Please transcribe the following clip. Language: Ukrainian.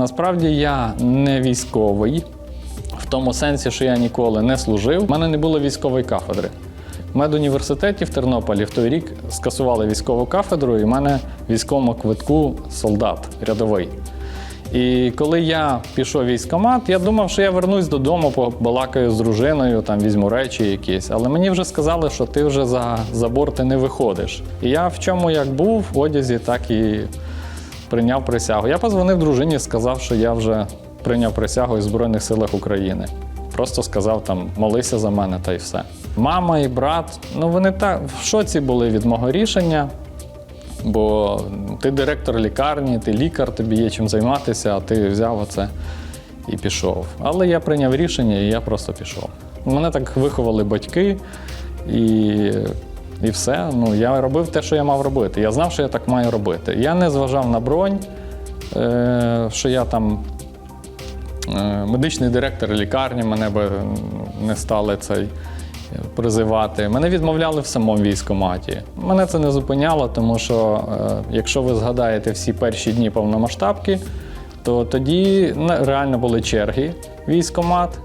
Насправді я не військовий, в тому сенсі, що я ніколи не служив. У мене не було військової кафедри. Медуніверситеті в Тернополі в той рік скасували військову кафедру, і в мене військовому квитку солдат рядовий. І коли я пішов в військкомат, я думав, що я вернусь додому, побалакаю з дружиною, там візьму речі якісь. Але мені вже сказали, що ти вже за забор ти не виходиш. І я в чому як був, в одязі, так і прийняв присягу. Я позвонив дружині, сказав, що я вже прийняв присягу із Збройних силах України. Просто сказав там молися за мене та й все. Мама і брат, ну вони так в шоці були від мого рішення. Бо ти директор лікарні, ти лікар, тобі є чим займатися, а ти взяв оце і пішов. Але я прийняв рішення і я просто пішов. Мене так виховали батьки, і, і все. Ну, я робив те, що я мав робити. Я знав, що я так маю робити. Я не зважав на бронь, е, що я там е, медичний директор лікарні, мене би не стали цей призивати. Мене відмовляли в самому військкоматі. Мене це не зупиняло, тому що е, якщо ви згадаєте всі перші дні повномасштабки, то тоді реально були черги в військкомат.